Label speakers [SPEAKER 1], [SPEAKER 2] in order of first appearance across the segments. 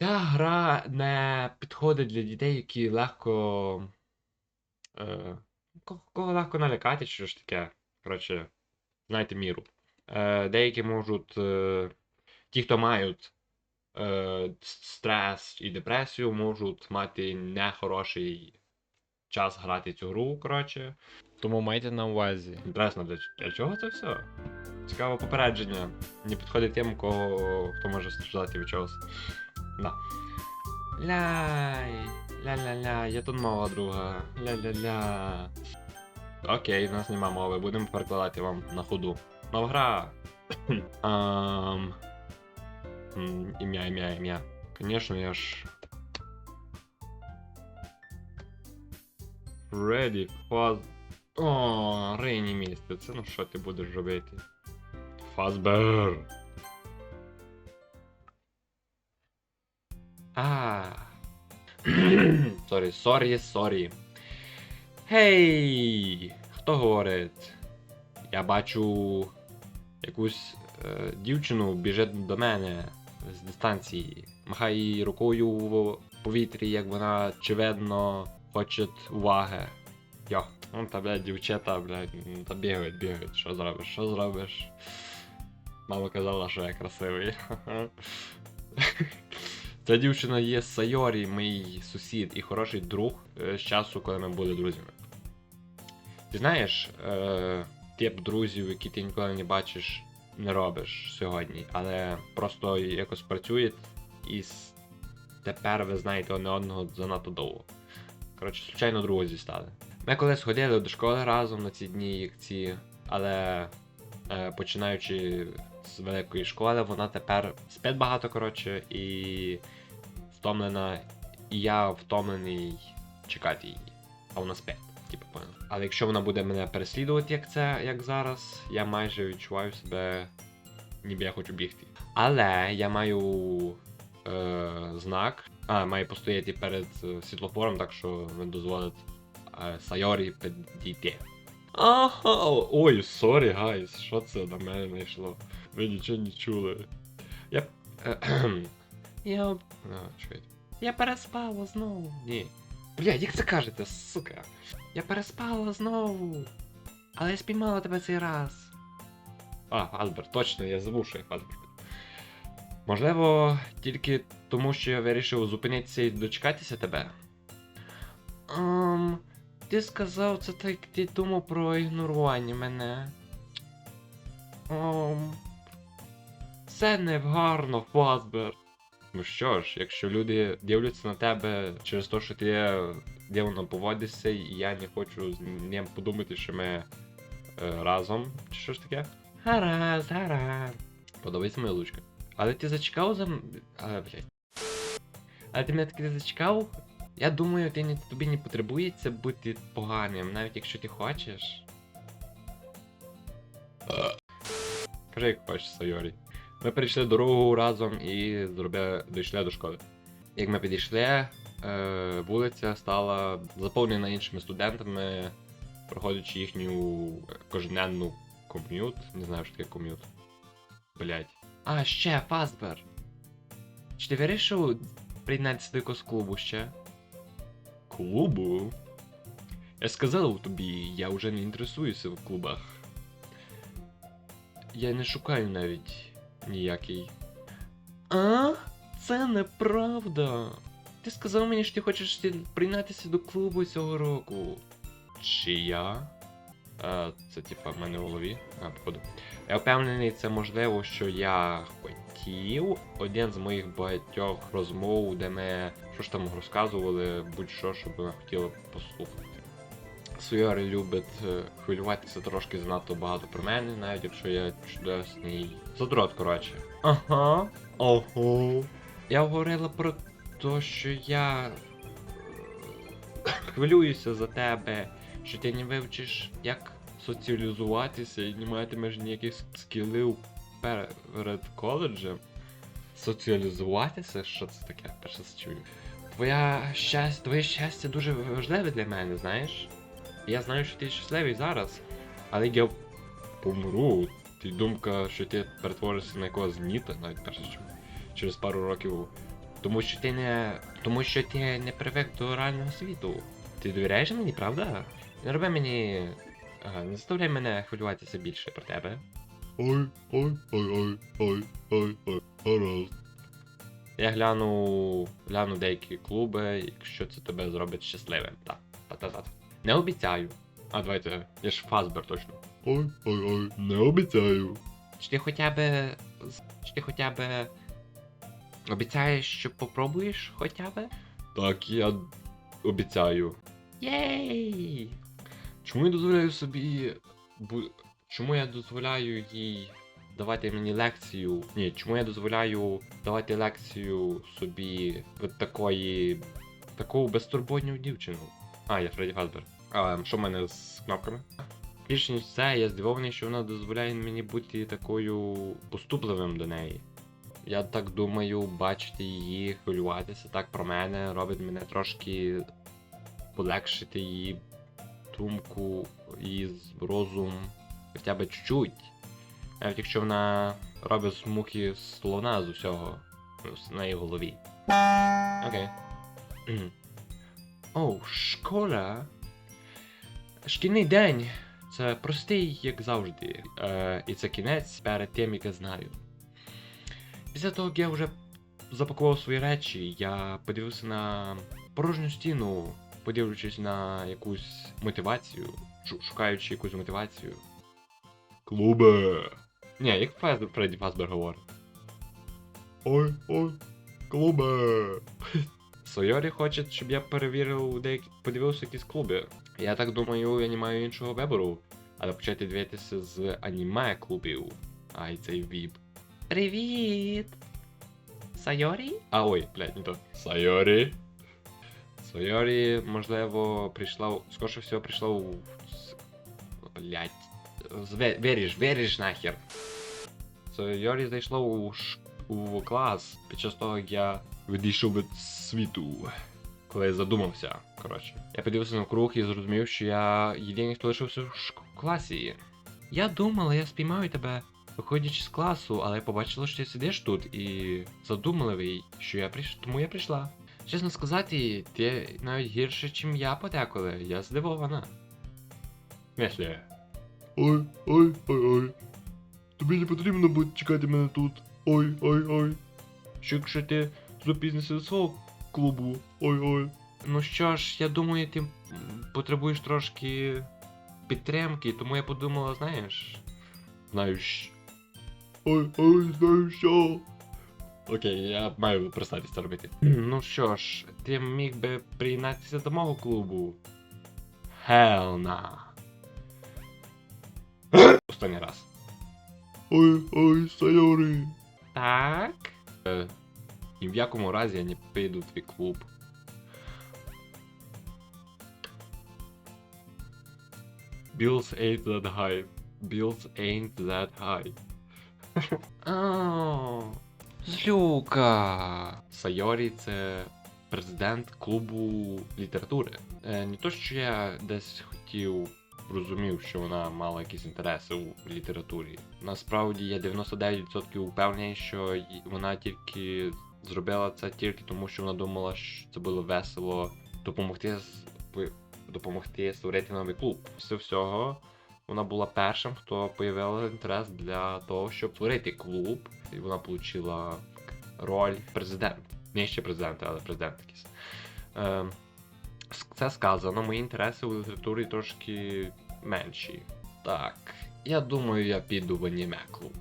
[SPEAKER 1] Ця гра не підходить для дітей, які легко. Е, ко- кого легко налякати, що ж таке. Коротше, знайте міру. Е, деякі можуть. Е, ті, хто мають е, стрес і депресію, можуть мати нехороший час грати цю гру, коротше.
[SPEAKER 2] Тому майте на увазі.
[SPEAKER 1] Інтересно, для, для чого це все? Цікаве попередження. Не підходить тим, кого хто може страждати від чогось. Да. Ляй. Ля-ля-ля, я тут мова друга. Ля-ля-ля. Окей, в нас нема мови, будемо перекладати вам на ходу. Нова гра. Ам. Ім'я, ім'я, ім'я. Звісно, я ж. Фредді Фаз. О, Рейні місце. Ну що ти будеш робити? Фазбер. А. Сорі, сорі, сорі. Гей! Хто говорить? Я бачу якусь е, дівчину біжить до мене з дистанції. Махає її рукою в повітрі, як вона очевидно хоче уваги. Йо, ну та блядь, дівчата, блядь, та бігають, бігають. Що зробиш? Що зробиш? Мама казала, що я красивий. Ця дівчина є Сайорі, мій сусід і хороший друг е, з часу, коли ми були друзями. Ти знаєш, е, тип друзів, які ти ніколи не бачиш, не робиш сьогодні, але просто якось працює і тепер ви знаєте одне одного занадто довго. Коротше, случайно друзі стали. Ми колись ходили до школи разом на ці дні, як ці, але е, починаючи з великої школи, вона тепер спить багато, коротше, і втомлена, і я втомлений чекати її. А вона спить, типу, понял. Але якщо вона буде мене переслідувати, як це, як зараз, я майже відчуваю себе, ніби я хочу бігти. Але я маю е, знак. А, маю постояти перед е, світлофором, так що не дозволить е, Сайорі підійти. Ага, ой, сорі, гайс, що це на мене знайшло? Ви нічого не чули. Я. Я. А, чекайте. Я переспала знову. Ні. Бля, як це кажете, сука? Я переспала знову. Але я спіймала тебе цей раз. А, Альберт, точно, я забув, що я Альберт. Можливо, тільки тому, що я вирішив зупинитися і дочекатися тебе. Um, ти сказав це так, ти думав про ігнорування мене. Um, це не гарно, Фазбер. Ну що ж, якщо люди дивляться на тебе через те, що ти дивно поводишся, і я не хочу з ним подумати, що ми е, разом, чи що ж таке? Гаразд, гаразд. Подобається моя лучка. Але ти зачекав за. А, блядь. Але ти мене таки зачекав? Я думаю, ти не, тобі не потребується бути поганим, навіть якщо ти хочеш. Кажи, як хочеш, Сайорі. Ми перейшли дорогу разом і зробили, дійшли до школи. Як ми підійшли, е, вулиця стала заповнена іншими студентами, проходячи їхню кожненну ком'ют. Не знаю, що таке ком'ют. Блять. А, ще, Фазбер. Чи ти вирішив приєднатися до якогось клубу ще? Клубу? Я сказав тобі, я вже не інтересуюся в клубах. Я не шукаю навіть ніякий. А? Це неправда. Ти сказав мені, що ти хочеш ти- приєднатися до клубу цього року. Чи я? А, це типа в мене в голові. А, походу. Я впевнений, це можливо, що я хотів. Один з моїх багатьох розмов, де ми що ж там розказували, будь-що, що би ми хотіли послухати. Суйори любить е, хвилюватися трошки занадто багато про мене, навіть якщо я чудесний задрот, коротше. Ага. Ого. Я говорила про те, що я е, хвилююся за тебе, що ти не вивчиш, як соціалізуватися і не матимеш ніяких скілів перед коледжем. Соціалізуватися? Що це таке? Перше чую. Твоя щастя, твоє щастя дуже важливе для мене, знаєш? Я знаю, що ти щасливий зараз, але я помру, ти думка, що ти перетворишся на якогось ніта, навіть перше чую. Через пару років Тому що ти не. Тому що ти не привик до реального світу. Ти довіряєш мені, правда? Не роби мені. Ага, не заставляй мене хвилюватися більше про тебе.
[SPEAKER 3] Ой, ой, ой, ой, ой, ой, ой.
[SPEAKER 1] Я гляну. гляну деякі клуби, якщо це тебе зробить щасливим. Так, та-та-та. Не обіцяю. А давайте, я ж Фазбер точно.
[SPEAKER 3] Ой, ой, ой, не обіцяю.
[SPEAKER 1] Чи ти хоча б. Чи ти хоча б. Обіцяєш, що попробуєш хоча б? Так, я обіцяю. Єй! Чому я дозволяю собі. Бу... Чому я дозволяю їй давати мені лекцію? Ні, чому я дозволяю давати лекцію собі від такої. таку безтурботню дівчину? А, я Фредді Фазбер. А що в мене з кнопками? Більш ніж це, я здивований, що вона дозволяє мені бути такою поступливим до неї. Я так думаю, бачити її, хвилюватися так про мене, робить мене трошки полегшити її думку, її розум, хоча б чуть-чуть. Навіть якщо вона робить з мухи слона з усього ну, на її голові. Окей. Оу, школа. Шкільний день. Це простий, як завжди. Е, і це кінець перед тим, як я знаю. Після того, як я вже запакував свої речі, я подивився на порожню стіну, подивлячись на якусь мотивацію, шукаючи якусь мотивацію.
[SPEAKER 3] Клубе.
[SPEAKER 1] Ні, як Фредді Фазбер говорить.
[SPEAKER 3] Ой, ой, клубе.
[SPEAKER 1] Сойорі хоче, щоб я перевірив деякі, подивився якісь клуби. Я так думаю, я не маю іншого вибору. Але почати дивитися з аніме клубів. Ай, цей віп. Привіт! Сайорі? А ой, блядь, не то. Сайорі. Сайорі, можливо, прийшла. Скорше всього прийшла у. Зве- Виріж, виріж нахер. Сайорі зайшла у, ш... у клас під час того, як я відійшов від світу. Коли я задумався, коротше. Я подивився навкруг і зрозумів, що я єдиний, хто лишився в шк- класі. Я думала, я спіймаю тебе, виходячи з класу, але я побачила, що ти сидиш тут і задумливий, що я прийш... тому я прийшла. Чесно сказати, ти навіть гірше, чим я подеколи. Я здивована. Мислі.
[SPEAKER 3] Ой, ой, ой, ой. Тобі не потрібно буде чекати мене тут. Ой, ой, ой.
[SPEAKER 1] Що якщо ти.
[SPEAKER 3] Запізнися до свого клубу. Ой, ой.
[SPEAKER 1] Ну що ж, я думаю, ти потребуєш трошки підтримки, тому я подумала, знаєш. Знаєш.
[SPEAKER 3] Ой, ой, знаю що.
[SPEAKER 1] Окей, я маю перестати це робити. Ну що ж, ти міг би приєднатися до мого клубу. Хелна. Останній раз.
[SPEAKER 3] Ой, ой, сайори.
[SPEAKER 1] Так. Е, ні в якому разі я не піду в твій клуб. Bills ain't that high. Bills ain't that high. Ау. Злюка. Сайорі це президент клубу літератури. Е, не то, що я десь хотів розумів, що вона мала якісь інтереси у літературі. Насправді я 99% впевнений, що вона тільки зробила це тільки тому, що вона думала, що це було весело допомогти допомогти створити новий клуб. Після всього вона була першим, хто проявила інтерес для того, щоб створити клуб, і вона отримала роль президента. Не ще президента, але президент якийсь. Це сказано, мої інтереси у літературі трошки менші. Так, я думаю, я піду в аніме клуб.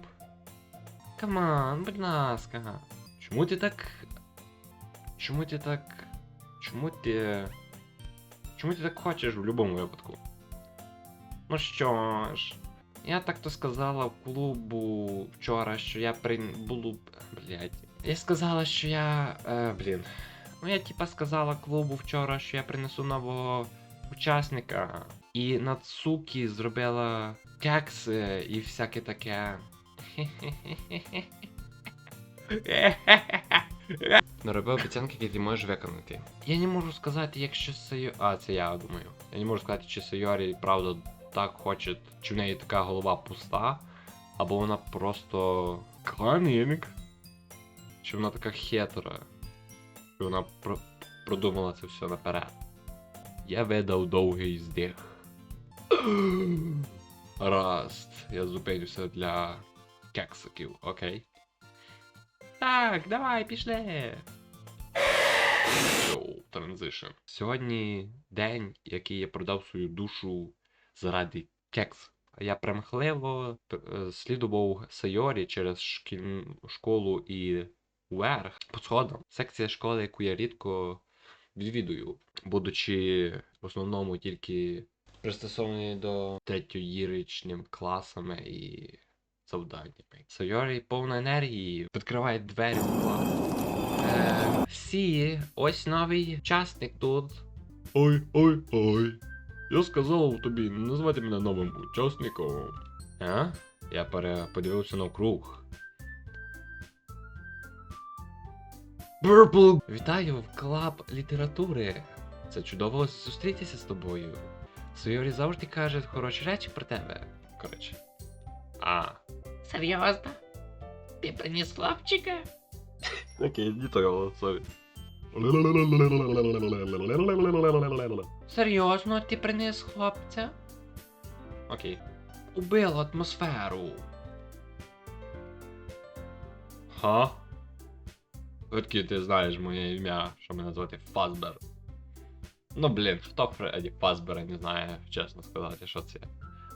[SPEAKER 1] Каман, будь ласка. Чому ти так. Чому ти так. Чому ти. Чому ти так хочеш в будь-якому випадку? Ну що ж, я так то сказала в клубу вчора, що я при... буду. Блять. Я сказала, що я. Е, блін. Ну я типа сказала клубу вчора, що я принесу нового учасника. І Нацукі зробила кекси і всяке таке. Нароби обіцянки, які ти можеш виконати. Я не можу сказати, якщо Сайо... А, це я думаю. Я не можу сказати, чи Сайорі правда так хоче, чи в неї така голова пуста, або вона просто. Кланінг. Чи вона така хитра. Що вона про- продумала це все наперед. Я видав довгий здих. Раст. Я зупинюся для кексиків, окей? Так, давай, пішли. Йоу, транзишн. Сьогодні день, який я продав свою душу заради кекс. Я примхливо е, слідував Сайорі через шкільну школу і вверх по сходам. Секція школи, яку я рідко відвідую, будучи в основному тільки пристосований до третьоїричним класами і завданнями. Сайорі повна енергії, відкриває двері в клас. Е, всі, ось новий учасник тут.
[SPEAKER 3] Ой, ой, ой. Я сказав тобі, не називати мене новим учасником.
[SPEAKER 1] А? Я подивився навкруг. Purple! Вітаю в клаб літератури. Це чудово зустрітися з тобою. Сойорі завжди каже хороші речі про тебе. Коротше. А.
[SPEAKER 4] Серйозно? Ти приніс хлопчика?
[SPEAKER 1] Окей, не то, сорі. Серйозно, ти приніс хлопця? Окей. Убило атмосферу. Ха? Звідки ти знаєш моє ім'я, що мене звати Фазбер? Ну блін, хто Фредді Фазбера не знає, чесно сказати, що це.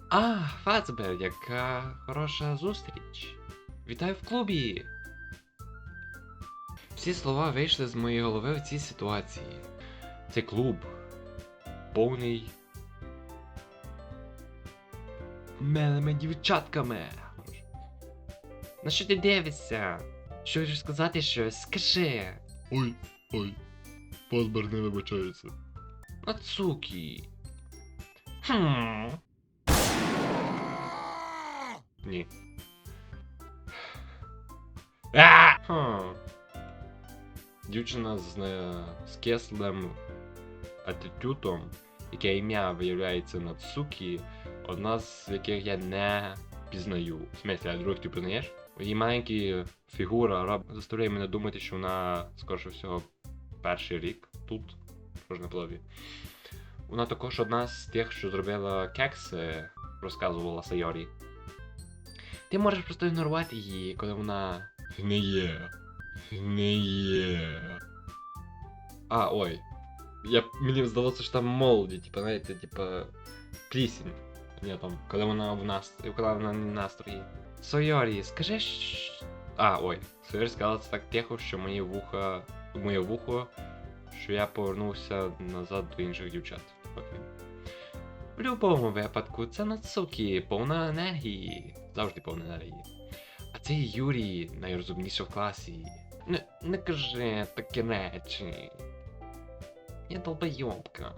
[SPEAKER 1] А, Фазбер, яка хороша зустріч. Вітаю в клубі. Всі слова вийшли з моєї голови в цій ситуації. Це клуб. Повний. Милими дівчатками. На що ти дивишся? Що хочеш сказати щось? Скажи.
[SPEAKER 3] Ой, ой. Фазбер не вибачається.
[SPEAKER 1] Нацукі. Хм. Ні. А! Хм. Дівчина з, з кислим атитютом, яке ім'я виявляється Нацукі, одна з яких я не пізнаю. В смислі, а других ти пізнаєш? Її маленька фігура заставляє мене думати, що вона, скоріше всього, перший рік тут, в Жовтоплаві. Вона також одна з тих, що зробила кекси, розказувала Сайорі. Ти можеш просто ігнорувати її, коли вона гниє. Гниє. А, ой. Я, мені здалося, що там молоді, типа, знаєте, типа. Плісінь. Ні, там, коли вона в нас. коли вона не в настрої. Сойорі, скажи. щ- А, ой. Сойорі сказала це так тихо, що мої вуха. Моє вухо що я повернувся назад до інших дівчат. Окей. В будь-якому випадку це Нацукі, повна енергії. Завжди повна енергії. А це Юрій, найрозумніший в класі. Не, не кажи такі речі. Я долбойобка.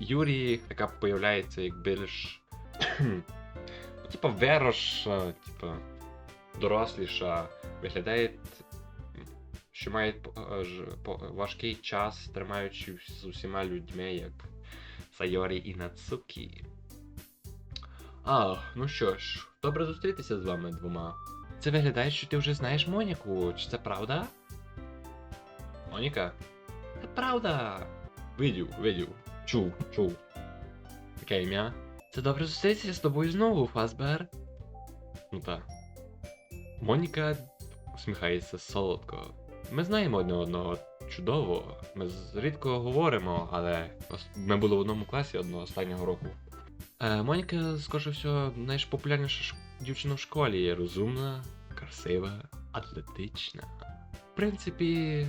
[SPEAKER 1] Юрій така появляється як більш. типа вироша, типа доросліша, виглядає що мають е, важкий час, тримаючи з усіма людьми, як Сайорі і Нацукі. А, ну що ж, добре зустрітися з вами двома. Це виглядає, що ти вже знаєш Моніку, чи це правда? Моніка? Це правда. Видів, видів. Чув, чув. Таке ім'я. Це добре зустрітися з тобою знову, Фазбер. Ну так. Моніка усміхається солодко. Ми знаємо одне одного чудово. Ми рідко говоримо, але ми були в одному класі одного останнього року. Е, Моніка, скоріше всього, найпопулярніша ш... дівчина в школі. є Розумна, красива, атлетична. В принципі.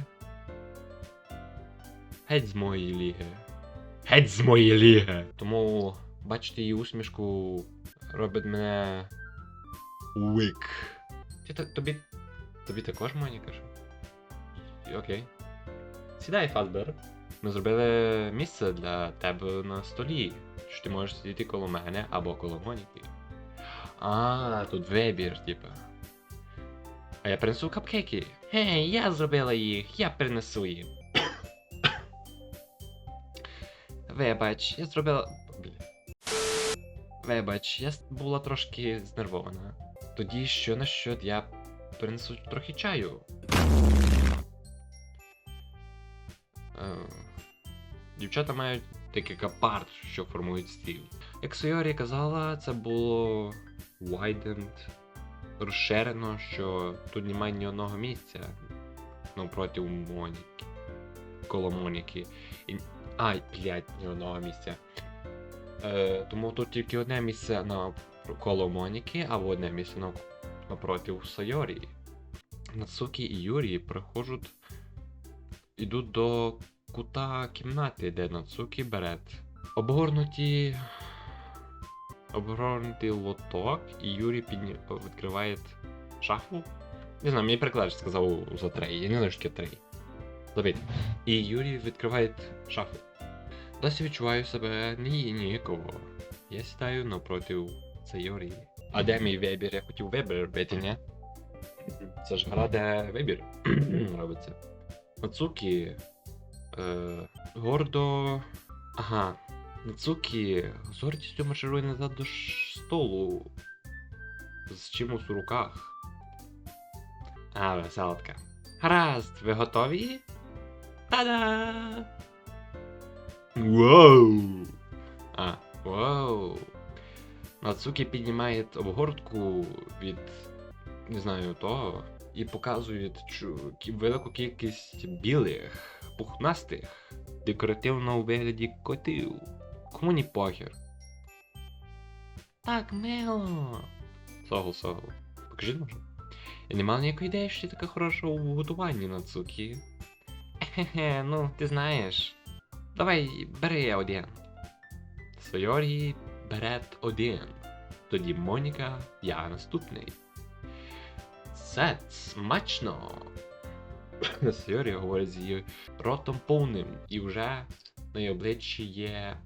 [SPEAKER 1] Геть з моєї ліги. Геть з моєї ліги! Тому бачити її усмішку робить мене. Уик. Ти, тобі. Тобі також Моніка? що? І Окей. Сідай, Фазбер. Ми зробили місце для тебе на столі. Що ти можеш сидіти коло мене або коло Моніки. А, тут вибір, типа. А я принесу капкейки. Гей, я зробила їх, я принесу їм. Вибач, я зробила. Вибач, я була трошки знервована. Тоді що на що я принесу трохи чаю. Е, дівчата мають декілька парт, що формують стіл. Як Сойорі казала, це було widened, розширено, що тут немає ні одного місця навпроти Моніки. Коло Моніки. І... Ай, блядь, ні одного місця. Е, тому тут тільки одне місце на коло Моніки, або одне місце на... напроти Сайорі. Нацукі і Юрі приходять, ідуть до кута кімнати, де Нацукі бере обгорнуті. Обгорнутий лоток, і Юрій підні... відкриває шафу. Не знаю, мені перекладач сказав за трей. Я не знаю, що таке трей. Забить. І Юрій відкриває шафу. Досі відчуваю себе ні ніяково. Я сідаю напроти Сайорі. А де мій вибір? Я хотів вибір робити, ні? Це ж гра, де вибір робиться. Нацукі. Е, гордо. Ага. Нацукі з гордістю марширує назад до столу. З чимось у руках. А, веселка. Гаразд, ви готові? Та-да! Вау! А, вау! Нацукі піднімає обгортку від не знаю того і показує велику кількість білих, пухнастих, декоративно у вигляді котів. Кому ні похер. Так, мило. Согл, согл. Покажіть може. Я не мав ніякої ідеї, що ти така хороша у готуванні Нацукі. Хе-хе, ну, ти знаєш. Давай, бери один. Сайорі бере один. Тоді Моніка, я наступний. Це смачно. Сайорі говорить з її ротом повним, і вже на її обличчі є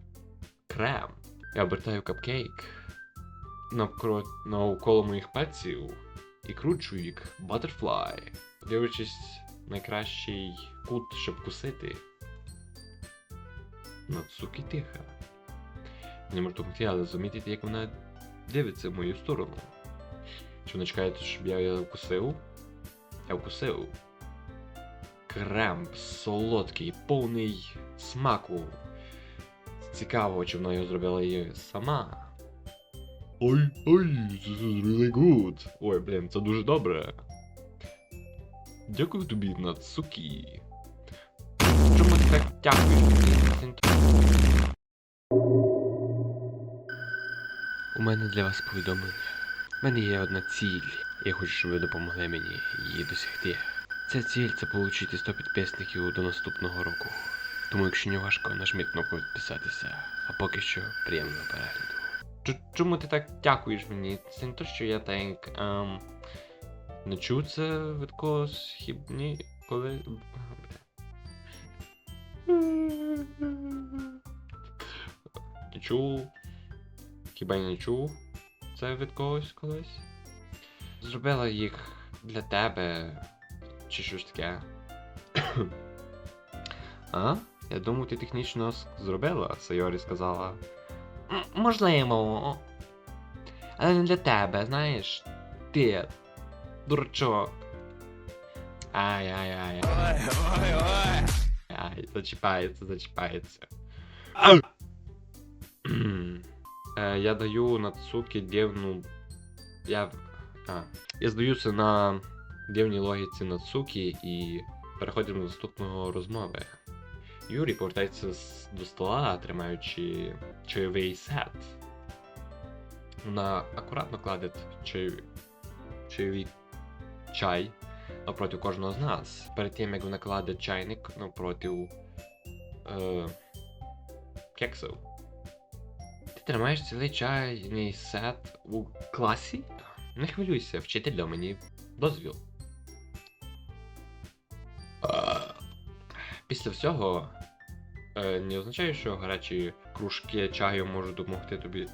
[SPEAKER 1] крем. Я обертаю капкейк навколо, навколо моїх пальців і кручу їх Butterfly, дивлячись найкращий кут, щоб кусити. Нацуки тиха. Не можу допомогти, але замітити, як вона дивиться в мою сторону. Чи вона чекає, щоб я її вкусив? Я вкусив. Крем солодкий, повний смаку. Цікаво, чи вона його зробила її сама.
[SPEAKER 3] Ой, ой, this is really good.
[SPEAKER 1] Ой, блін, це дуже добре. Дякую тобі, Нацукі. Так мені? У мене для вас повідомлення. У мене є одна ціль. Я хочу, щоб ви допомогли мені її досягти. Ця ціль це отримати 100 підписників до наступного року. Тому, якщо не важко, нажміть кнопку підписатися. А поки що приємного перегляду. Чому ти так дякуєш мені? Це не то, що я так. Ем, не чув це від когось хібні, коли. Чув. Хіба я не чув це від когось колись? Зробила їх для тебе. Чи щось таке. а? Я думаю, ти технічно зробила, Сайорі сказала. «М, Можливо. Але не для тебе, знаєш. Ти. Дурачок. Ай-ай-ай. Ай, зачіпається, зачіпається. Е, я даю Нацуки дивну. Я. А. Я здаюся на дивній логіці Нацуки і переходимо до наступного розмови. Юрій повертається до стола, тримаючи чайовий сет. Вона акуратно кладе чай... чайовий чай напроти кожного з нас. Перед тим, як вона кладе чайник напроти е... кексів. Ти тримаєш цілий чайний сет у класі? Не хвилюйся, вчитель дав мені дозвіл. Після всього е, не означає, що гарячі кружки чаю можуть допомогти тобі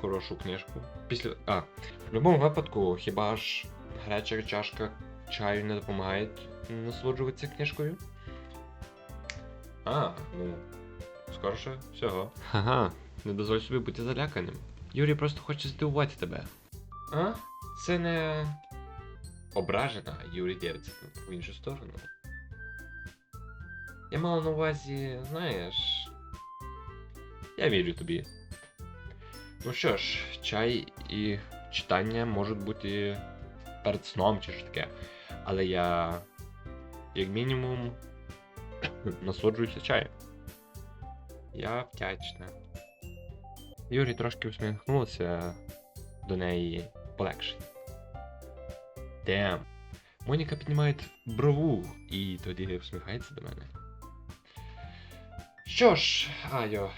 [SPEAKER 1] хорошу книжку. Після. А, в будь-якому випадку, хіба ж гаряча чашка чаю не допомагає насолоджуватися книжкою? А, ну. Скорше всього. Ага, не дозволь собі бути заляканим. Юрій просто хоче здивувати тебе. А? Це не. Ображена, Юрій дивиться в іншу сторону. Я мав на увазі, знаєш. Я вірю тобі. Ну що ж, чай і читання можуть бути перед сном чи що таке. Але я, як мінімум, насолоджуюся чаєм. Я вдячна. Юрій трошки усміхнувся до неї полегшення. Дем. Моніка піднімає брову і тоді всміхається до мене. Що ж, Айо,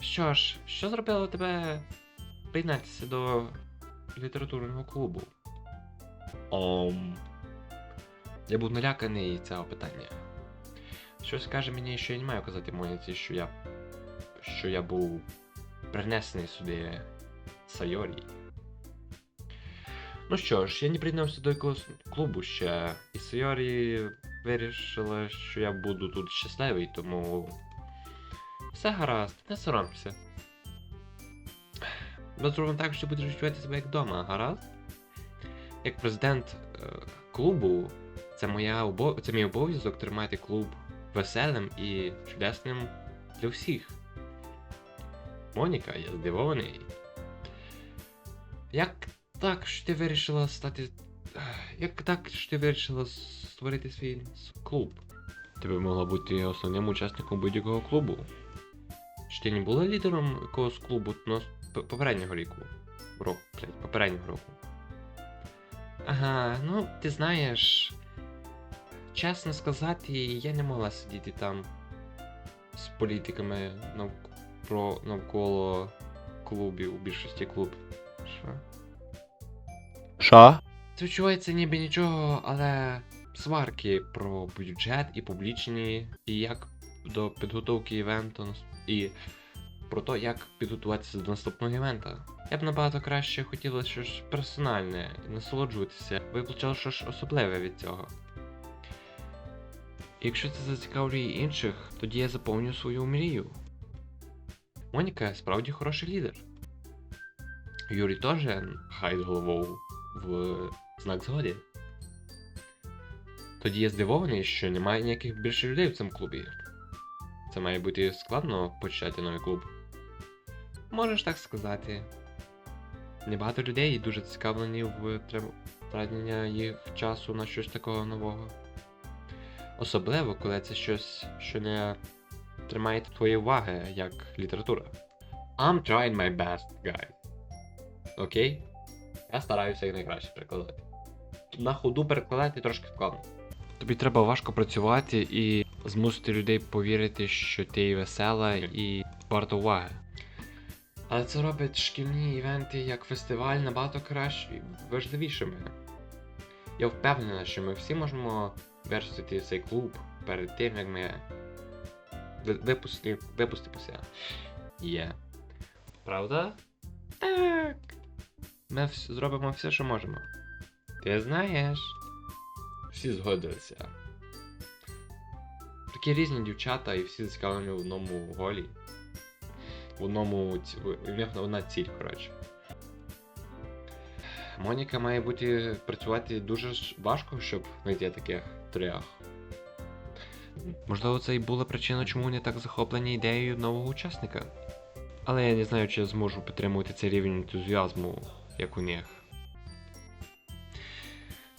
[SPEAKER 1] що ж, що зробило тебе приєднатися до літературного клубу? Ом. Я був наляканий цього питання. Щось каже мені, що я не маю казати Моніці, що я. що я був принесений сюди Сайорі. Ну що ж, я не приєднався до якогось клубу ще, і Сайорі вирішила, що я буду тут щасливий, тому. Все гаразд, не соромся. Ми зробимо так, що будеш відчувати себе як вдома, гаразд? Як президент е, клубу, це, моя обо... це мій обов'язок тримати клуб веселим і чудесним для всіх. Моніка, я здивований. Як так, що ти вирішила стати. Як так, що ти вирішила створити свій клуб? Ти би могла бути основним учасником будь-якого клубу. Чи ти не була лідером якогось клубу ну, попереднього ріку? Року, блядь, попереднього року. Ага, ну ти знаєш. Чесно сказати, я не могла сидіти там з політиками навколо, навколо клубів, у більшості клубів. Що?
[SPEAKER 2] Що?
[SPEAKER 1] Це відчувається ніби нічого, але сварки про бюджет і публічні, і як до підготовки івенту і про те, як підготуватися до наступного івента. Я б набагато краще хотіла щось персональне насолоджуватися, бо я получав щось особливе від цього. Якщо це зацікавлює інших, тоді я заповню свою мрію. Моніка справді хороший лідер. Юрій теж хай з головою в знак згоди. Тоді я здивований, що немає ніяких більше людей в цьому клубі. Це має бути складно почати новий клуб. Можеш так сказати. Небагато людей дуже зацікавлені в тратення їх часу на щось такого нового. Особливо, коли це щось, що не тримає твоєї уваги, як література. I'm trying my best, guys. Окей? Я стараюся як найкраще перекладати. На ходу перекладати трошки складно. Тобі треба важко працювати і змусити людей повірити, що ти весела і варта уваги. Але це робить шкільні івенти як фестиваль набагато краще важливішими. Я впевнена, що ми всі можемо вершити цей клуб перед тим, як ми випусти, випустимося. Є. Правда? Так. Ми вс- зробимо все, що можемо. Ти знаєш. Всі згодилися. Такі різні дівчата і всі зацікавлені в одному голі. В одному. У них одна ціль, коротше. Моніка має бути працювати дуже важко, щоб знайти таких трьох. Можливо, це і була причина, чому вони так захоплені ідеєю нового учасника. Але я не знаю, чи я зможу підтримувати цей рівень ентузіазму, як у них.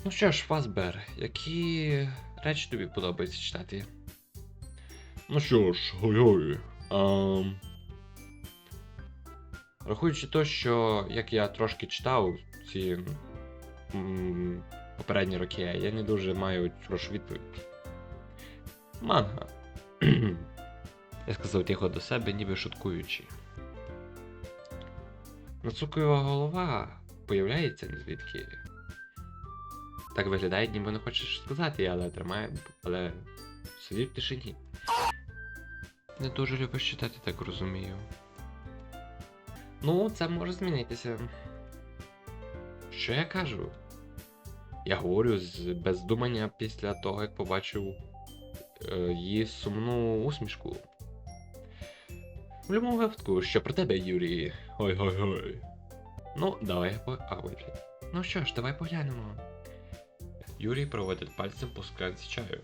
[SPEAKER 1] Ну що ж, Фазбер, які речі тобі подобається читати?
[SPEAKER 3] Ну що ж, гой-гой.
[SPEAKER 1] Ем... Рахуючи то, що як я трошки читав ці м, попередні роки, я не дуже маю хорошу відповідь. Манга. я сказав тихо до себе, ніби шуткуючи. Нацукуєва голова появляється звідки. Так виглядає, ніби не хочеш сказати, але тримає, але сидить в тишині. Не дуже любиш читати, так розумію. Ну, це може змінитися. Що я кажу? Я говорю з без думання після того, як побачив її сумну усмішку. В будь-якому випадку, що про тебе, Юрій.
[SPEAKER 3] Гой-гой-гой.
[SPEAKER 1] Ну, давай по. А, ой. Ну що ж, давай поглянемо. Юрій проводить пальцем по склянці чаю.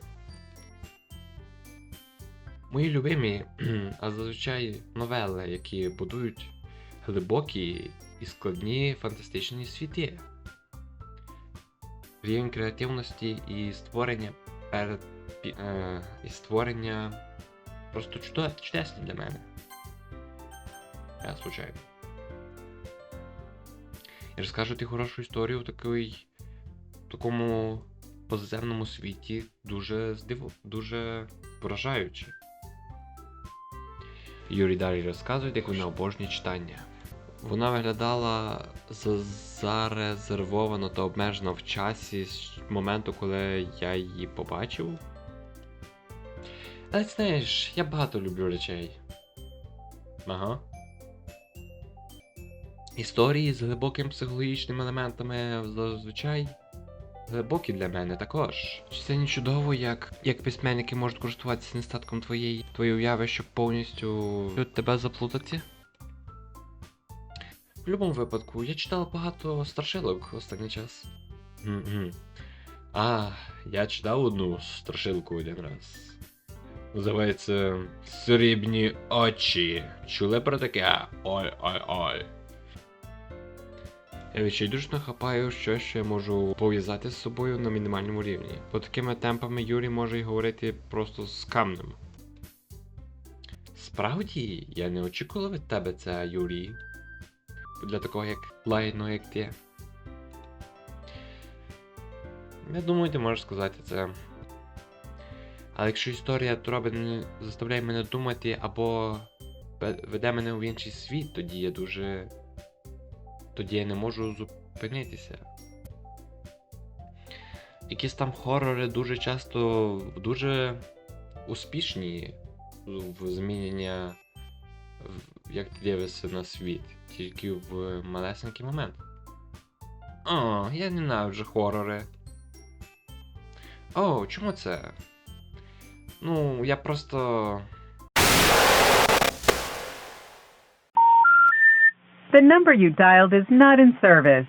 [SPEAKER 1] Мої любимі, а зазвичай новели, які будують глибокі і складні фантастичні світи. Рівень креативності і створення перед пі- е, і створення просто чудо, чудесні для мене. Я звичайно. І розкажу ти хорошу історію в такий, в такому поземному світі дуже здиву, дуже вражаюче. Юрій далі розказує, як вона обожнює читання. Вона виглядала зарезервовано та обмежено в часі з моменту, коли я її побачив. Але знаєш, я багато люблю речей. Ага. Історії з глибокими психологічними елементами зазвичай глибокі для мене також. Чи це не чудово, як, як письменники можуть користуватися нестатком твоєї, твоєї уяви, щоб повністю тебе заплутати? В будь-якому випадку, я читав багато страшилок останній час. Мгм. А, я читав одну страшилку один раз. Називається Срібні очі. Чули про таке? Ой-ой-ой. Я відчайдушно хапаю щось, що я можу пов'язати з собою на мінімальному рівні. Бо такими темпами Юрій може й говорити просто з камнем. Справді, я не очікував від тебе це, Юрій. Для такого як лагідного, як ти. Я думаю, ти можеш сказати це. Але якщо історія робить мене, заставляє мене думати або веде мене в інший світ, тоді я дуже. Тоді я не можу зупинитися. Якісь там хорори дуже часто дуже успішні в змінення, як ти дивишся на світ, тільки в малесенький момент. О, я ненавиджу хорори. О, чому це? Ну, я просто.
[SPEAKER 5] The number you dialed is not in service.